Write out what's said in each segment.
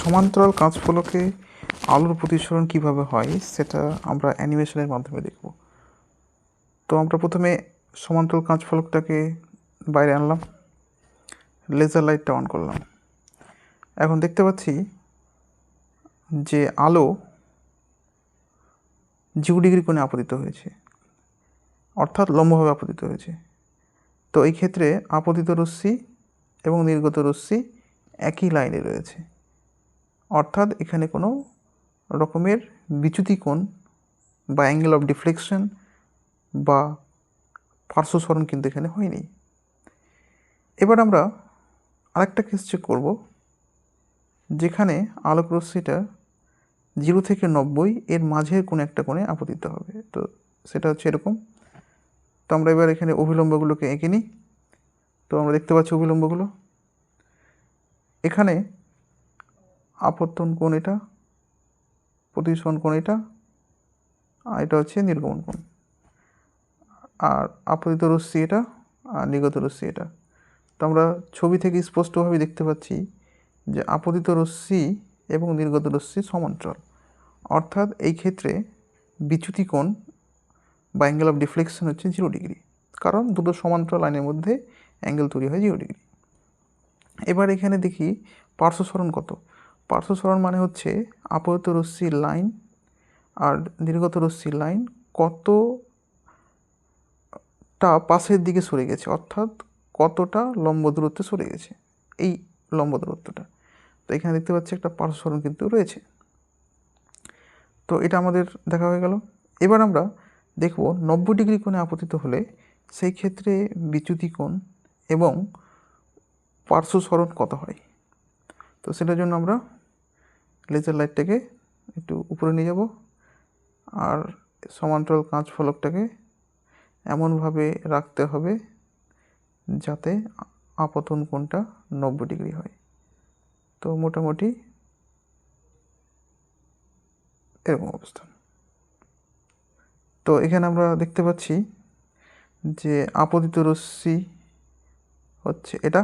সমান্তরাল কাঁচ ফলকে আলোর প্রতিসরণ কীভাবে হয়, সেটা আমরা অ্যানিমেশনের মাধ্যমে দেখব। তো আমরা প্রথমে সমান্তরাল কাঁচ ফলকটাকে বাইরে আনলাম লেজার লাইটটা অন করলাম। এখন দেখতে পাচ্ছি যে আলো জিরো ডিগ্রি কোণে আপতিত হয়েছে, অর্থাৎ লম্বভাবে আপতিত হয়েছে। তো এই ক্ষেত্রে আপতিত রশ্মি এবং নির্গত রশ্মি একই লাইনে রয়েছে। অর্থাৎ এখানে কোনো রকমের বিচ্যুতি কোণ বা অ্যাঙ্গেল অফ ডিফ্লেকশন বা পার্শ্বস্মরণ কিন্তু এখানে হয়নি। এবার আমরা আরেকটা কেস চেক করব, যেখানে আলোক রশ্মিটা জিরো থেকে নব্বই এর মাঝের কোনো একটা কোণে আপতিত হবে। তো সেটা হচ্ছে এরকম। তো আমরা এবার এখানে অভিলম্বগুলোকে এঁকে নিই। তো আমরা দেখতে পাচ্ছি অভিলম্বগুলো। এখানে আপত্তন কোণ এটা প্রতিসরণ কোণ এটা, আর এটা হচ্ছে নির্গমন কোণ। আর আপতিত রশ্মি এটা, আর নির্গত রশ্মি এটা। তো আমরা ছবি থেকে স্পষ্টভাবে দেখতে পাচ্ছি যে আপতিত রশ্মি এবং নির্গত রশ্মি সমান্তরাল। অর্থাৎ এই ক্ষেত্রে বিচ্যুতি কোণ বা অ্যাঙ্গেল অফ ডিফ্লেকশন হচ্ছে জিরো ডিগ্রি কারণ দুটো সমান্তরাল লাইনের মধ্যে অ্যাঙ্গেল তৈরি হয় জিরো ডিগ্রি এবার এখানে দেখি পার্শ্বসরণ কত। পার্শ্বসরণ মানে হচ্ছে আপতিত রশ্মির লাইন আর নির্গত রশ্মির লাইন কতটা পাশের দিকে সরে গেছে, অর্থাৎ কতটা লম্ব দূরত্বে সরে গেছে, এই লম্ব দূরত্বটা। তো এখানে দেখতে পাচ্ছি একটা পার্শ্বসরণ কিন্তু রয়েছে। তো এটা আমাদের দেখা হয়ে গেল। এবার আমরা দেখব নব্বই ডিগ্রি কোণে আপতিত হলে সেই ক্ষেত্রে বিচ্যুতি কোণ এবং পার্শ্বসরণ কত হয়। তো সেটার জন্য আমরা লেজার লাইটটাকে একটু উপরে নিয়ে যাব। আর সমান্তরাল কাঁচ ফলকটাকে এমনভাবে রাখতে হবে যাতে আপতন কোণটা নব্বই ডিগ্রি হয়। তো মোটামুটি এরকম অবস্থান তো এখানে আমরা দেখতে পাচ্ছি যে আপতিত রশ্মি হচ্ছে এটা।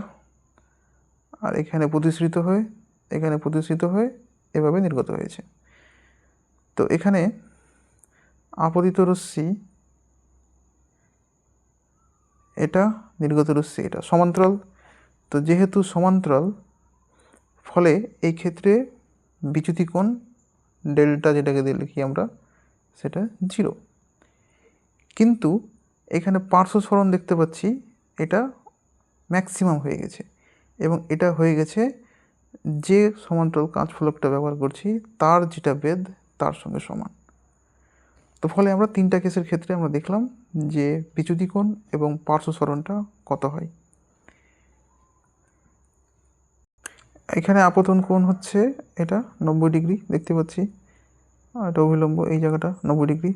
আর এখানে প্রতিশ্রিত হয়ে, এখানে প্রতিশ্রিত হয়ে এভাবে নির্গত হয়েছে। তো এখানে আপতিত রশ্মি এটা নির্গত রশ্মি এটা সমান্তরাল। তো যেহেতু সমান্তরাল, ফলে এই ক্ষেত্রে বিচ্যুতি কোণ ডেল্টা যেটাকে দিয়ে লিখি আমরা, সেটা জিরো কিন্তু এখানে পার্শ্বস্মরণ দেখতে পাচ্ছি, এটা ম্যাক্সিমাম হয়ে গেছে এবং এটা হয়ে গেছে যে সমান্তরাল কাঁচ ফলকটা ব্যবহার করছি, তার যেটা বেদ তার সঙ্গে সমান। তো ফলে আমরা তিনটা কেসের ক্ষেত্রে আমরা দেখলাম যে বিচ্যুতি কোণ এবং পার্শ্বস্মরণটা কত হয়। এখানে আপতন কোণ হচ্ছে এটা নব্বই ডিগ্রি, দেখতে পাচ্ছি। আর এটা অবিলম্ব এই জায়গাটা নব্বই ডিগ্রি।